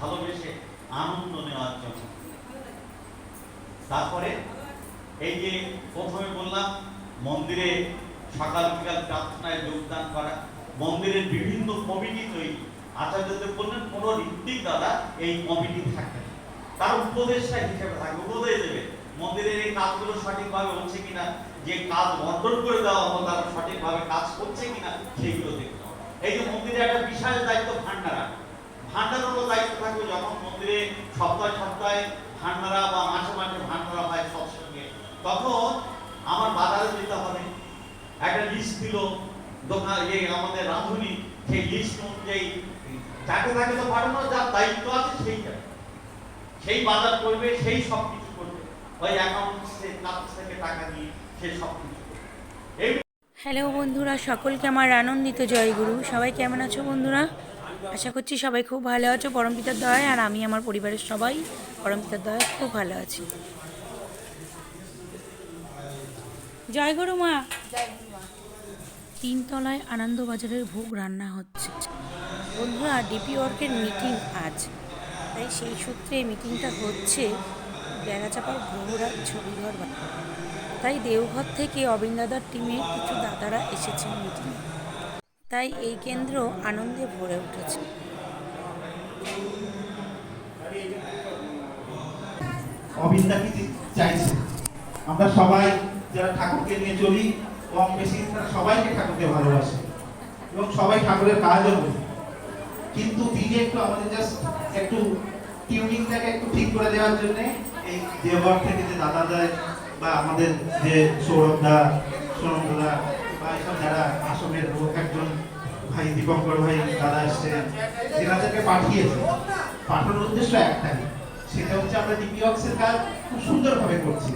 ভালোবেসে আনন্দ নেওয়ার জন্য। তারপরে এই যে প্রথমে বললাম, মন্দিরে সকাল বিকাল প্রার্থনায় যোগদান করা, মন্দিরের বিভিন্ন কমিটি তৈরি। আচার্যদেব বললেন, কোনো ঋত্বিক দ্বারা এই কমিটি থাকবে তার উপদেষ্টা হিসেবে থাকবে, উপদেশ দেবে, মন্দিরের এই কাজগুলো সঠিকভাবে হচ্ছে কিনা, যে কাজ বন্টন করে দেওয়া হলো, তারা সঠিকভাবে কাজ করছে কিনা, সেইগুলো দেখতে হবে। এই যে মন্দিরে একটা বিশাল দায়িত্ব ভান্ডারা ভান্ডারেরও দায়িত্ব থাকবে যখন মন্দিরে সপ্তাহে সপ্তাহে ভান্ডারা বা মাসে মাসে ভান্ডারা হয় সৎসঙ্গে তখন আমার বাজারে যেতে হবে। একটা লিস্ট দিল দোকান এই আমাদের রাঁধুনি, সেই লিস্ট অনুযায়ী যাকে তাকে তো পাঠানো যার দায়িত্ব আছে সেই যাবে সেই বাজার করবে, সেই সব কিছু করবে। ওই অ্যাকাউন্ট থেকে টাকা নিয়ে সে সব কিছু করবে হ্যালো বন্ধুরা, সকলকে আমার আনন্দিত জয়গুরু। সবাই কেমন আছো বন্ধুরা? আশা করছি সবাই খুব ভালো আছো, পরমপিতার দয়ায়, আর আমি আমার পরিবারের সবাই পরমপিতার দয়ায় খুব ভালো আছি। জয় জয়গুরু মা। তিনতলায় আনন্দবাজারের ভোগ রান্না হচ্ছে। বন্ধুরা, ডিপি ওয়ার্কের মিটিং আজ। তাই সেই সূত্রে মিটিংটা হচ্ছে বেড়াচাপার গ্রহরাজ ছবিঘর তাই দেওঘর থেকে অবিন্দাদার টিমের কিছু দাদারা এসেছেন মিটিং তাই এই কেন্দ্র আনন্দে ভরে উঠেছে। আমরা সবাই যারা ঠাকুরকে নিয়ে চলি, কম বেশি তারা সবাইকে ঠাকুরকে ভালোবাসে এবং সবাই ঠাকুরের কাজও করি। কিন্তু তিনি একটু আমাদের জাস্ট একটু টিউনিংটাকে একটু ঠিক করে দেওয়ার জন্য এই দেওঘর থেকে যে দাদা দেয় বা আমাদের যে সৌরভ দা সৌরভ দা বা এসব যারা আসামের লোক একজন ভাই দীপঙ্কর ভাই, দাদা এসছে এনাদেরকে পাঠিয়েছে। পাঠানোর উদ্দেশ্য একটাই, সেটা হচ্ছে আমরা ডিপিঅক্সের কাজ খুব সুন্দরভাবে করছি।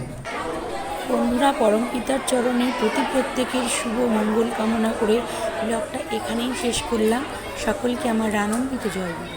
বন্ধুরা, পরম পিতার চরণে প্রতি প্রত্যেকের শুভ মঙ্গল কামনা করে ব্লগটা এখানেই শেষ করলাম। সকলকে আমার আনন্দিত জয়গুরু।